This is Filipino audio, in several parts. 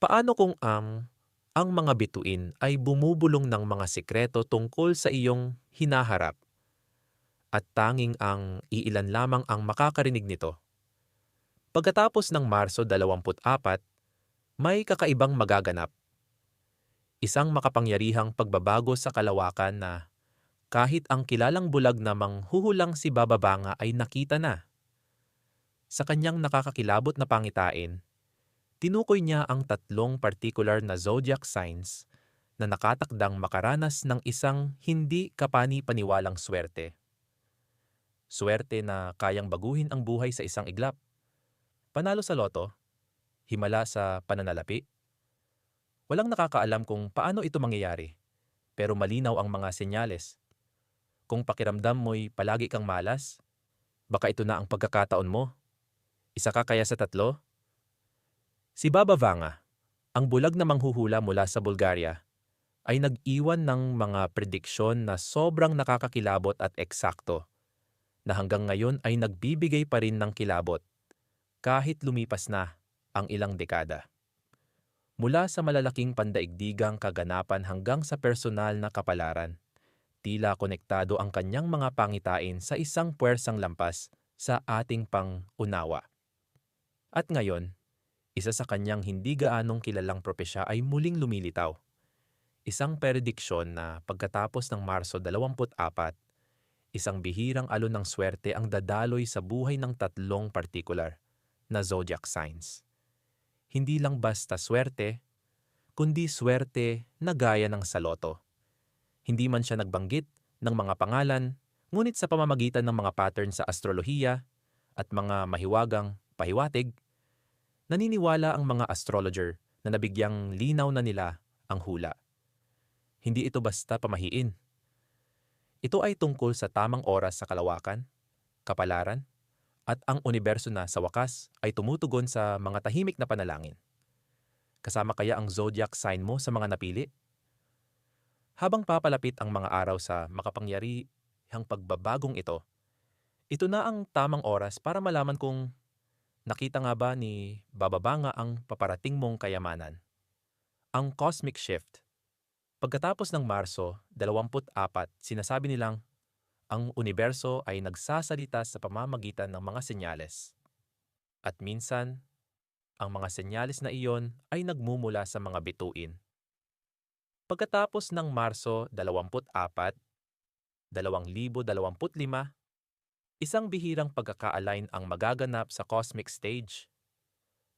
Paano kung ang ang mga bituin ay bumubulong ng mga sikreto tungkol sa iyong hinaharap at tanging ang iilan lamang ang makakarinig nito? Pagkatapos ng Marso 24, may kakaibang magaganap. Isang makapangyarihang pagbabago sa kalawakan na kahit ang kilalang bulag na manghuhulang si Bababanga ay nakita na. Sa kanyang nakakakilabot na pangitain, tinukoy niya ang tatlong particular na zodiac signs na nakatakdang makaranas ng isang hindi kapani-paniwalang swerte. Swerte na kayang baguhin ang buhay sa isang iglap. Panalo sa loto, himala sa pananalapi. Walang nakakaalam kung paano ito mangyayari, pero malinaw ang mga senyales. Kung pakiramdam mo'y palagi kang malas, baka ito na ang pagkakataon mo. Isa ka kaya sa tatlo? Si Baba Vanga, ang bulag na manghuhula mula sa Bulgaria, ay nag-iwan ng mga prediksyon na sobrang nakakakilabot at eksakto, na hanggang ngayon ay nagbibigay pa rin ng kilabot, kahit lumipas na ang ilang dekada. Mula sa malalaking pandaigdigang kaganapan hanggang sa personal na kapalaran, tila konektado ang kanyang mga pangitain sa isang puwersang lampas sa ating pang-unawa. At ngayon, isa sa kanyang hindi gaanong kilalang propesya ay muling lumilitaw. Isang prediksyon na pagkatapos ng Marso 24, isang bihirang alon ng swerte ang dadaloy sa buhay ng tatlong partikular na zodiac signs. Hindi lang basta swerte, kundi swerte na gaya ng saloto. Hindi man siya nagbanggit ng mga pangalan, ngunit sa pamamagitan ng mga pattern sa astrolohiya at mga mahiwagang pahiwatig, naniniwala ang mga astrologer na nabigyang linaw na nila ang hula. Hindi ito basta pamahiin. Ito ay tungkol sa tamang oras sa kalawakan, kapalaran, at ang universo na sa wakas ay tumutugon sa mga tahimik na panalangin. Kasama kaya ang zodiac sign mo sa mga napili? Habang papalapit ang mga araw sa makapangyarihang pagbabagong ito, ito na ang tamang oras para malaman kung Nakita nga ba ni bababa ang paparating mong kayamanan? Ang cosmic shift. Pagkatapos ng Marso 24, sinasabi nilang ang universo ay nagsasalita sa pamamagitan ng mga senyales. At minsan, ang mga senyales na iyon ay nagmumula sa mga bituin. Pagkatapos ng Marso 24, 2025, Isang bihirang pagkaka-align ang magaganap sa cosmic stage.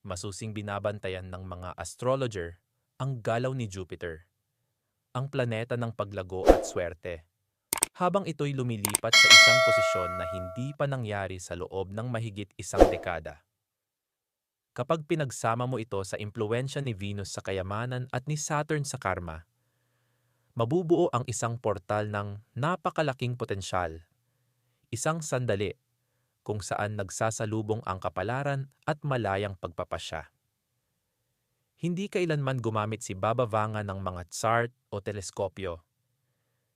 Masusing binabantayan ng mga astrologer ang galaw ni Jupiter, ang planeta ng paglago at swerte. Habang ito'y lumilipat sa isang posisyon na hindi pa nangyari sa loob ng mahigit isang dekada. Kapag pinagsama mo ito sa impluensya ni Venus sa kayamanan at ni Saturn sa karma, mabubuo ang isang portal ng napakalaking potensyal isang sandali kung saan nagsasalubong ang kapalaran at malayang pagpapasya. Hindi kailanman gumamit si Baba Vanga ng mga chart o teleskopyo.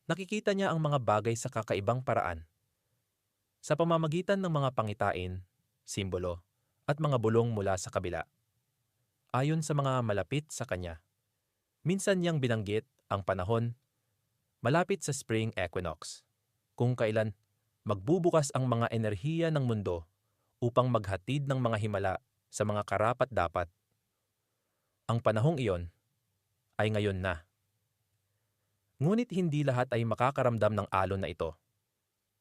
Nakikita niya ang mga bagay sa kakaibang paraan. Sa pamamagitan ng mga pangitain, simbolo, at mga bulong mula sa kabila. Ayon sa mga malapit sa kanya, minsan niyang binanggit ang panahon malapit sa spring equinox, kung kailan magbubukas ang mga enerhiya ng mundo upang maghatid ng mga himala sa mga karapat-dapat. Ang panahong iyon ay ngayon na. Ngunit hindi lahat ay makakaramdam ng alon na ito.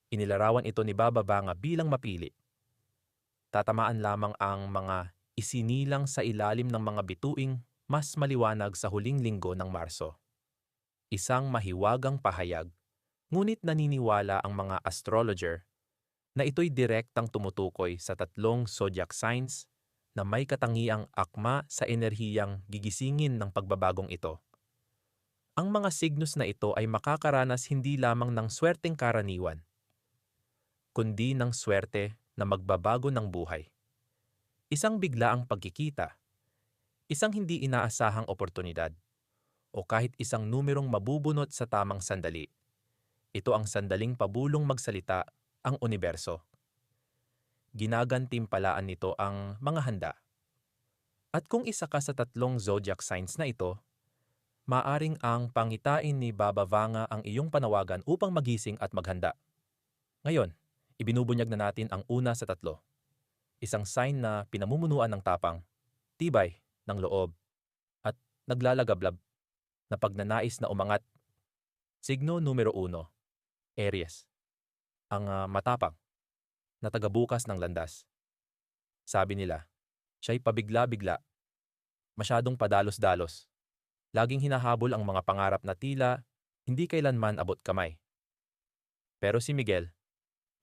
Inilarawan ito ni Baba Banga bilang mapili. Tatamaan lamang ang mga isinilang sa ilalim ng mga bituing mas maliwanag sa huling linggo ng Marso. Isang mahiwagang pahayag Ngunit naniniwala ang mga astrologer na ito'y direktang tumutukoy sa tatlong zodiac signs na may katangiang akma sa enerhiyang gigisingin ng pagbabagong ito. Ang mga signos na ito ay makakaranas hindi lamang ng swerteng karaniwan, kundi ng swerte na magbabago ng buhay. Isang biglaang pagkikita, isang hindi inaasahang oportunidad, o kahit isang numerong mabubunot sa tamang sandali ito ang sandaling pabulong magsalita ang universo. Ginagantimpalaan nito ang mga handa. At kung isa ka sa tatlong zodiac signs na ito, maaring ang pangitain ni Baba Vanga ang iyong panawagan upang magising at maghanda. Ngayon, ibinubunyag na natin ang una sa tatlo. Isang sign na pinamumunuan ng tapang, tibay ng loob, at naglalagablab na pagnanais na umangat. Signo numero uno, Aries. Ang ah, matapang, na tagabukas ng landas. Sabi nila, siya'y pabigla-bigla, masyadong padalos-dalos. Laging hinahabol ang mga pangarap na tila hindi kailanman abot kamay. Pero si Miguel,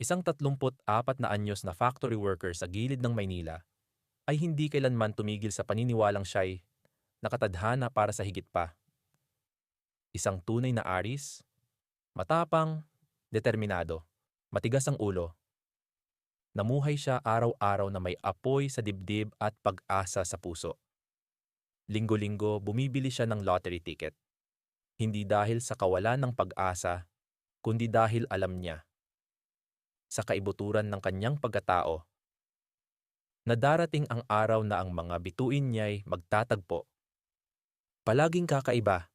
isang 34 na anyos na factory worker sa gilid ng Maynila, ay hindi kailanman tumigil sa paniniwalang siya'y nakatadhana para sa higit pa. Isang tunay na aris, matapang, determinado, matigas ang ulo. Namuhay siya araw-araw na may apoy sa dibdib at pag-asa sa puso. Linggo-linggo bumibili siya ng lottery ticket. Hindi dahil sa kawalan ng pag-asa, kundi dahil alam niya sa kaibuturan ng kanyang pagkatao na darating ang araw na ang mga bituin niya'y magtatagpo. Palaging kakaiba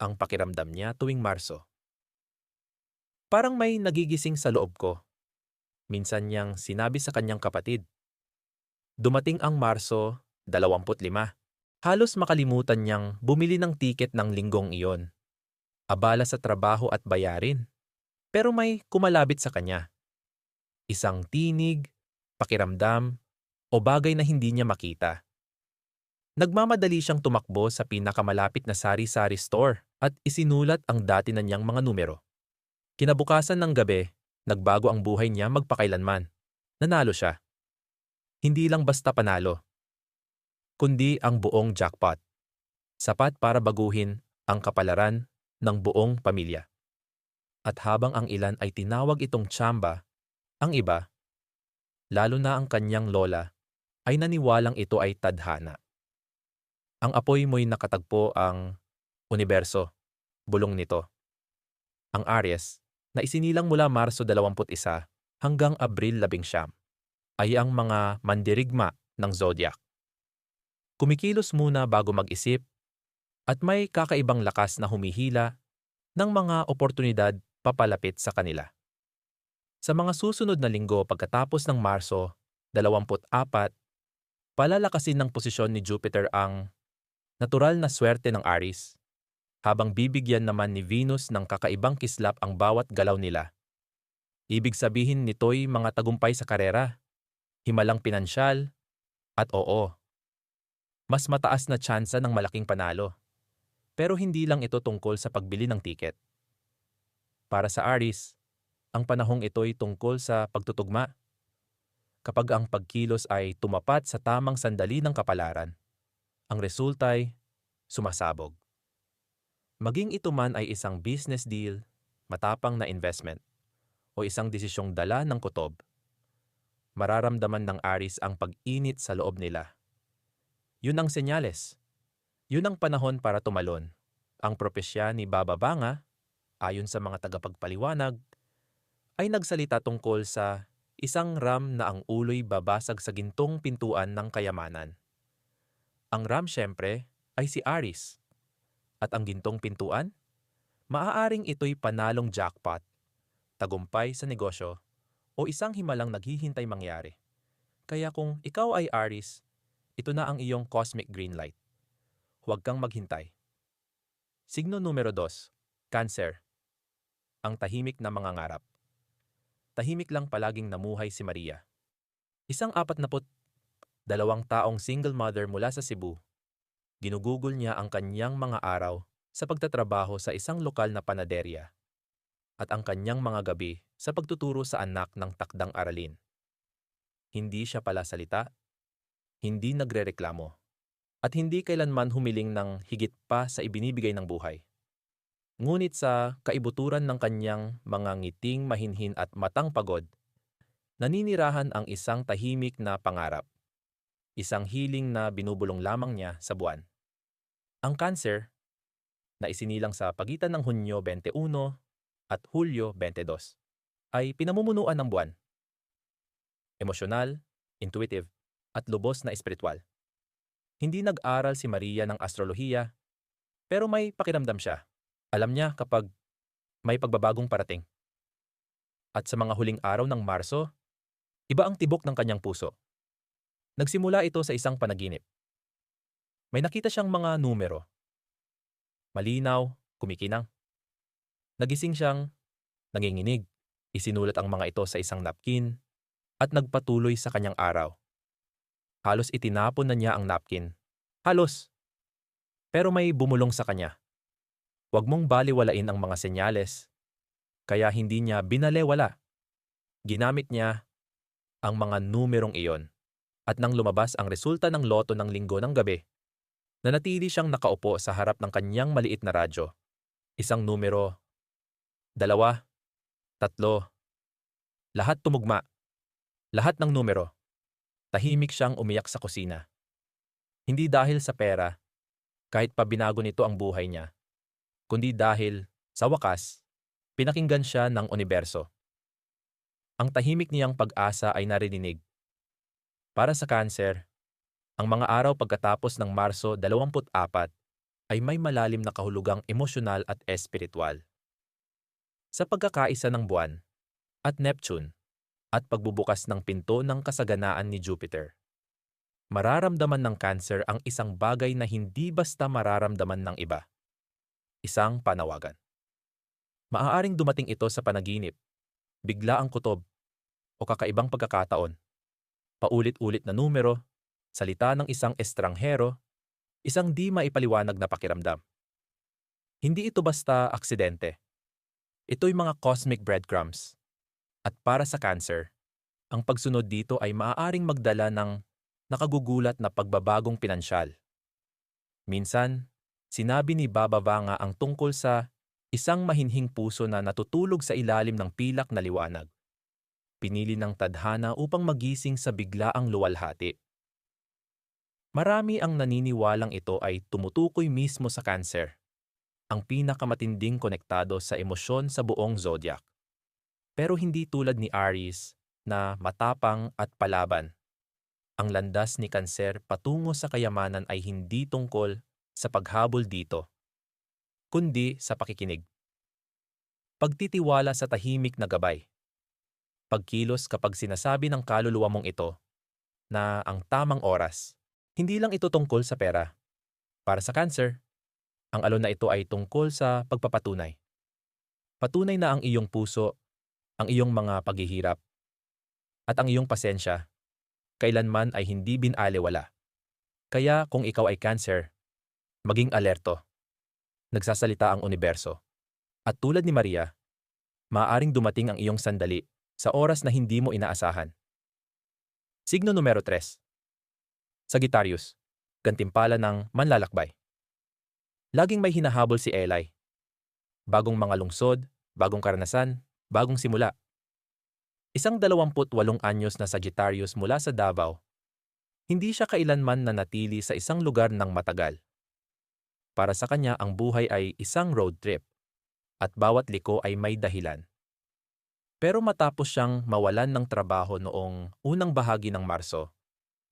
ang pakiramdam niya tuwing Marso. Parang may nagigising sa loob ko. Minsan niyang sinabi sa kanyang kapatid. Dumating ang Marso, 25. Halos makalimutan niyang bumili ng tiket ng linggong iyon. Abala sa trabaho at bayarin. Pero may kumalabit sa kanya. Isang tinig, pakiramdam, o bagay na hindi niya makita. Nagmamadali siyang tumakbo sa pinakamalapit na sari-sari store at isinulat ang dati na niyang mga numero. Kinabukasan ng gabi, nagbago ang buhay niya magpakailanman. Nanalo siya. Hindi lang basta panalo, kundi ang buong jackpot. Sapat para baguhin ang kapalaran ng buong pamilya. At habang ang ilan ay tinawag itong tsamba, ang iba, lalo na ang kanyang lola, ay naniwalang ito ay tadhana. Ang apoy mo'y nakatagpo ang universo, bulong nito. Ang Aries, na isinilang mula Marso 21 hanggang Abril 11, ay ang mga mandirigma ng zodiac. Kumikilos muna bago mag-isip at may kakaibang lakas na humihila ng mga oportunidad papalapit sa kanila. Sa mga susunod na linggo pagkatapos ng Marso 24, palalakasin ng posisyon ni Jupiter ang natural na swerte ng Aries, habang bibigyan naman ni Venus ng kakaibang kislap ang bawat galaw nila. Ibig sabihin nito'y mga tagumpay sa karera, himalang pinansyal, at oo, mas mataas na tsansa ng malaking panalo. Pero hindi lang ito tungkol sa pagbili ng tiket. Para sa Aries, ang panahong ito'y tungkol sa pagtutugma. Kapag ang pagkilos ay tumapat sa tamang sandali ng kapalaran, ang resulta'y sumasabog. Maging ito man ay isang business deal, matapang na investment, o isang desisyong dala ng kutob, mararamdaman ng Aris ang pag-init sa loob nila. Yun ang senyales. Yun ang panahon para tumalon. Ang propesya ni Baba Banga, ayon sa mga tagapagpaliwanag, ay nagsalita tungkol sa isang ram na ang ulo'y babasag sa gintong pintuan ng kayamanan. Ang ram syempre ay si Aris. At ang gintong pintuan? Maaaring ito'y panalong jackpot, tagumpay sa negosyo, o isang himalang naghihintay mangyari. Kaya kung ikaw ay Aris, ito na ang iyong cosmic green light. Huwag kang maghintay. Signo numero 2, Cancer. Ang tahimik na mga ngarap. Tahimik lang palaging namuhay si Maria. Isang apat naput dalawang taong single mother mula sa Cebu. Ginugugol niya ang kanyang mga araw sa pagtatrabaho sa isang lokal na panaderya at ang kanyang mga gabi sa pagtuturo sa anak ng takdang aralin. Hindi siya pala salita, hindi nagrereklamo, at hindi kailanman humiling ng higit pa sa ibinibigay ng buhay. Ngunit sa kaibuturan ng kanyang mga ngiting mahinhin at matang pagod, naninirahan ang isang tahimik na pangarap. Isang hiling na binubulong lamang niya sa buwan. Ang cancer, na isinilang sa pagitan ng Hunyo 21 at Hulyo 22, ay pinamumunuan ng buwan. Emosyonal, intuitive, at lubos na espiritual. Hindi nag-aral si Maria ng astrolohiya, pero may pakiramdam siya. Alam niya kapag may pagbabagong parating. At sa mga huling araw ng Marso, iba ang tibok ng kanyang puso. Nagsimula ito sa isang panaginip. May nakita siyang mga numero. Malinaw, kumikinang. Nagising siyang nanginginig. Isinulat ang mga ito sa isang napkin at nagpatuloy sa kanyang araw. Halos itinapon na niya ang napkin. Halos. Pero may bumulong sa kanya. Huwag mong baliwalain ang mga senyales. Kaya hindi niya binalewala. Ginamit niya ang mga numerong iyon. At nang lumabas ang resulta ng loto ng linggo ng gabi, nanatili siyang nakaupo sa harap ng kanyang maliit na radyo. Isang numero, dalawa, tatlo, lahat tumugma. Lahat ng numero. Tahimik siyang umiyak sa kusina. Hindi dahil sa pera, kahit pa binago nito ang buhay niya, kundi dahil, sa wakas, pinakinggan siya ng universo. Ang tahimik niyang pag-asa ay narinig. Para sa kanser, ang mga araw pagkatapos ng Marso 24 ay may malalim na kahulugang emosyonal at espiritual. Sa pagkakaisa ng buwan at Neptune, at pagbubukas ng pinto ng kasaganaan ni Jupiter. Mararamdaman ng cancer ang isang bagay na hindi basta mararamdaman ng iba. Isang panawagan. Maaaring dumating ito sa panaginip, bigla ang kutob, o kakaibang pagkakataon. Paulit-ulit na numero, salita ng isang estranghero, isang di maipaliwanag na pakiramdam. Hindi ito basta aksidente. Ito'y mga cosmic breadcrumbs at para sa cancer, ang pagsunod dito ay maaaring magdala ng nakagugulat na pagbabagong pinansyal. Minsan, sinabi ni Baba Vanga ang tungkol sa isang mahinhing puso na natutulog sa ilalim ng pilak na liwanag. Pinili ng tadhana upang magising sa biglaang luwalhati. Marami ang naniniwalang ito ay tumutukoy mismo sa cancer, ang pinakamatinding konektado sa emosyon sa buong zodiac pero hindi tulad ni Aries na matapang at palaban. Ang landas ni Kanser patungo sa kayamanan ay hindi tungkol sa paghabol dito, kundi sa pakikinig. Pagtitiwala sa tahimik na gabay. Pagkilos kapag sinasabi ng kaluluwa mong ito na ang tamang oras, hindi lang ito tungkol sa pera. Para sa cancer, ang alon na ito ay tungkol sa pagpapatunay. Patunay na ang iyong puso ang iyong mga paghihirap at ang iyong pasensya kailanman ay hindi binalewala. Kaya kung ikaw ay cancer, maging alerto. Nagsasalita ang universo. At tulad ni Maria, maaring dumating ang iyong sandali sa oras na hindi mo inaasahan. Signo numero 3. Sagittarius, gantimpala ng manlalakbay. Laging may hinahabol si Eli. Bagong mga lungsod, bagong karanasan, bagong simula. Isang 28 anyos na Sagittarius mula sa Davao, hindi siya kailanman nanatili sa isang lugar ng matagal. Para sa kanya ang buhay ay isang road trip, at bawat liko ay may dahilan. Pero matapos siyang mawalan ng trabaho noong unang bahagi ng Marso,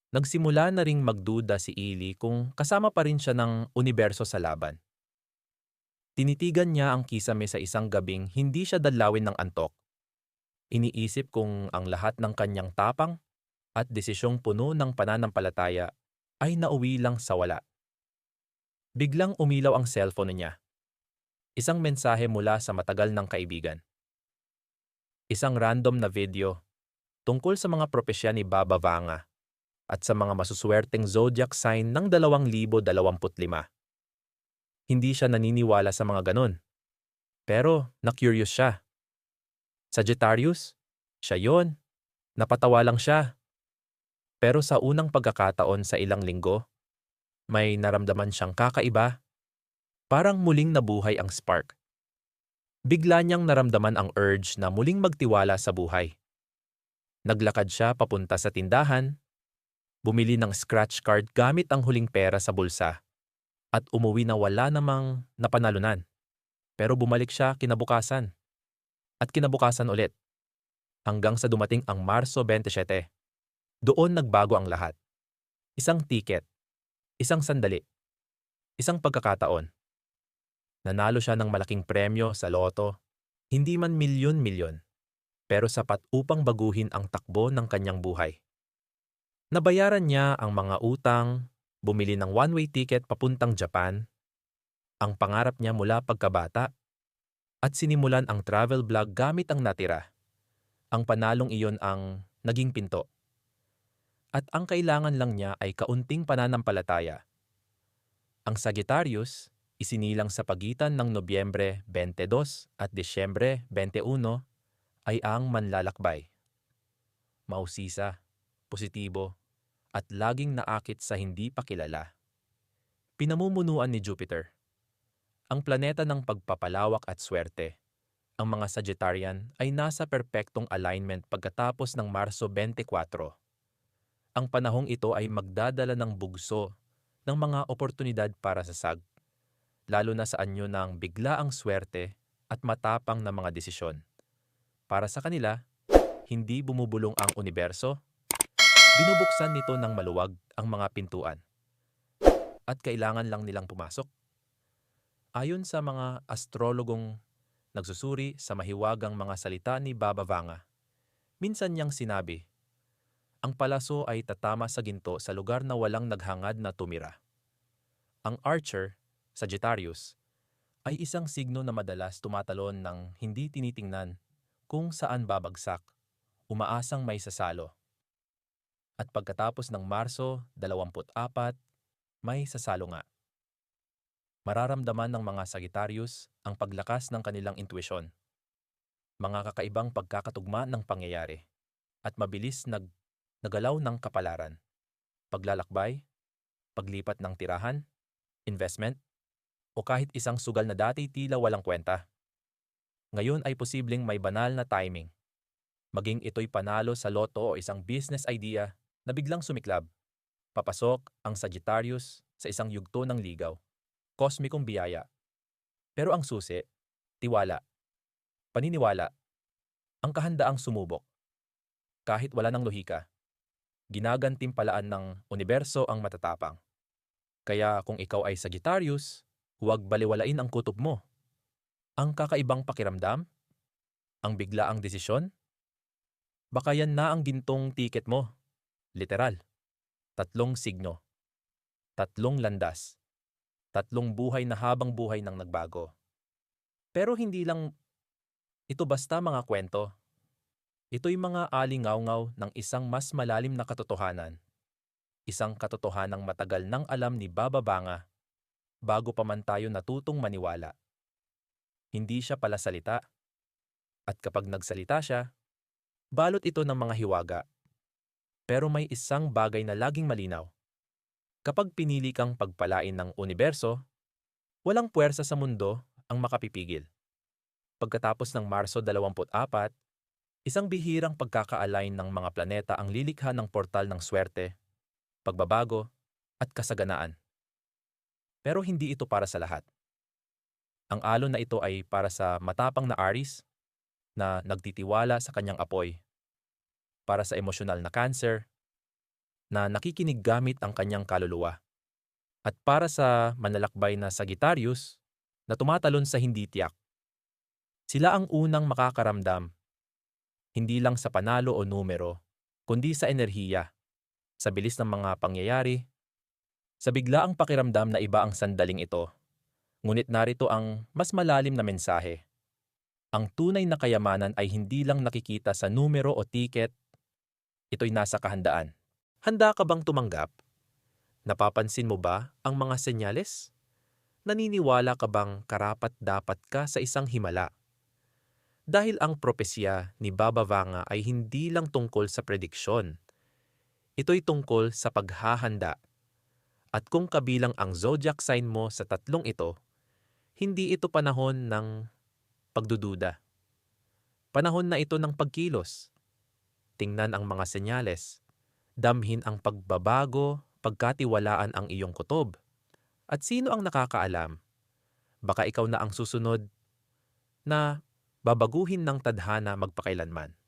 nagsimula na ring magduda si Ili kung kasama pa rin siya ng universo sa laban. Tinitigan niya ang kisame sa isang gabing hindi siya dalawin ng antok. Iniisip kung ang lahat ng kanyang tapang at desisyong puno ng pananampalataya ay nauwi lang sa wala. Biglang umilaw ang cellphone niya. Isang mensahe mula sa matagal ng kaibigan. Isang random na video tungkol sa mga propesya ni Baba Vanga at sa mga masuswerteng zodiac sign ng 2025. Hindi siya naniniwala sa mga ganon. Pero na-curious siya. Sagittarius? Siya yon. Napatawa lang siya. Pero sa unang pagkakataon sa ilang linggo, may naramdaman siyang kakaiba. Parang muling nabuhay ang spark. Bigla niyang naramdaman ang urge na muling magtiwala sa buhay. Naglakad siya papunta sa tindahan, bumili ng scratch card gamit ang huling pera sa bulsa at umuwi na wala namang napanalunan. Pero bumalik siya kinabukasan. At kinabukasan ulit. Hanggang sa dumating ang Marso 27. Doon nagbago ang lahat. Isang tiket. Isang sandali. Isang pagkakataon. Nanalo siya ng malaking premyo sa loto, hindi man milyon-milyon, pero sapat upang baguhin ang takbo ng kanyang buhay. Nabayaran niya ang mga utang, bumili ng one-way ticket papuntang Japan, ang pangarap niya mula pagkabata, at sinimulan ang travel blog gamit ang natira. Ang panalong iyon ang naging pinto. At ang kailangan lang niya ay kaunting pananampalataya. Ang Sagittarius, isinilang sa pagitan ng Nobyembre 22 at Disyembre 21, ay ang manlalakbay. Mausisa, positibo, at laging naakit sa hindi pa kilala. Pinamumunuan ni Jupiter. Ang planeta ng pagpapalawak at swerte. Ang mga Sagittarian ay nasa perpektong alignment pagkatapos ng Marso 24. Ang panahong ito ay magdadala ng bugso ng mga oportunidad para sa SAG, lalo na sa anyo ng biglaang swerte at matapang na mga desisyon. Para sa kanila, hindi bumubulong ang universo, binubuksan nito ng maluwag ang mga pintuan. At kailangan lang nilang pumasok. Ayon sa mga astrologong nagsusuri sa mahiwagang mga salita ni Baba Vanga, minsan niyang sinabi, ang palaso ay tatama sa ginto sa lugar na walang naghangad na tumira. Ang Archer, Sagittarius, ay isang signo na madalas tumatalon ng hindi tinitingnan kung saan babagsak, umaasang may sasalo. At pagkatapos ng Marso 24, may sasalo nga. Mararamdaman ng mga Sagittarius ang paglakas ng kanilang intuisyon, mga kakaibang pagkakatugma ng pangyayari, at mabilis nag nagalaw ng kapalaran, paglalakbay, paglipat ng tirahan, investment, o kahit isang sugal na dati tila walang kwenta. Ngayon ay posibleng may banal na timing. Maging ito'y panalo sa loto o isang business idea na biglang sumiklab. Papasok ang Sagittarius sa isang yugto ng ligaw. Kosmikong biyaya. Pero ang susi, tiwala. Paniniwala. Ang kahandaang sumubok. Kahit wala ng lohika ginagantimpalaan ng universo ang matatapang. Kaya kung ikaw ay Sagittarius, huwag baliwalain ang kutob mo. Ang kakaibang pakiramdam, ang biglaang desisyon, baka yan na ang gintong tiket mo. Literal. Tatlong signo. Tatlong landas. Tatlong buhay na habang buhay nang nagbago. Pero hindi lang ito basta mga kwento Ito'y mga alingawngaw ng isang mas malalim na katotohanan. Isang katotohanang matagal nang alam ni Baba Banga bago pa man tayo natutong maniwala. Hindi siya pala salita. At kapag nagsalita siya, balot ito ng mga hiwaga. Pero may isang bagay na laging malinaw. Kapag pinili kang pagpalain ng universo, walang puwersa sa mundo ang makapipigil. Pagkatapos ng Marso 24, Isang bihirang pagkaka-align ng mga planeta ang lilikha ng portal ng swerte, pagbabago, at kasaganaan. Pero hindi ito para sa lahat. Ang alon na ito ay para sa matapang na Aries na nagtitiwala sa kanyang apoy, para sa emosyonal na Cancer na nakikinig gamit ang kanyang kaluluwa, at para sa manlalakbay na Sagittarius na tumatalon sa hindi tiyak. Sila ang unang makakaramdam hindi lang sa panalo o numero, kundi sa enerhiya, sa bilis ng mga pangyayari, sa biglaang pakiramdam na iba ang sandaling ito. Ngunit narito ang mas malalim na mensahe. Ang tunay na kayamanan ay hindi lang nakikita sa numero o tiket, ito'y nasa kahandaan. Handa ka bang tumanggap? Napapansin mo ba ang mga senyales? Naniniwala ka bang karapat dapat ka sa isang himala? Dahil ang propesya ni Baba Vanga ay hindi lang tungkol sa prediksyon. Ito'y tungkol sa paghahanda. At kung kabilang ang zodiac sign mo sa tatlong ito, hindi ito panahon ng pagdududa. Panahon na ito ng pagkilos. Tingnan ang mga senyales. Damhin ang pagbabago, pagkatiwalaan ang iyong kutob. At sino ang nakakaalam? Baka ikaw na ang susunod na babaguhin ng tadhana magpakailanman.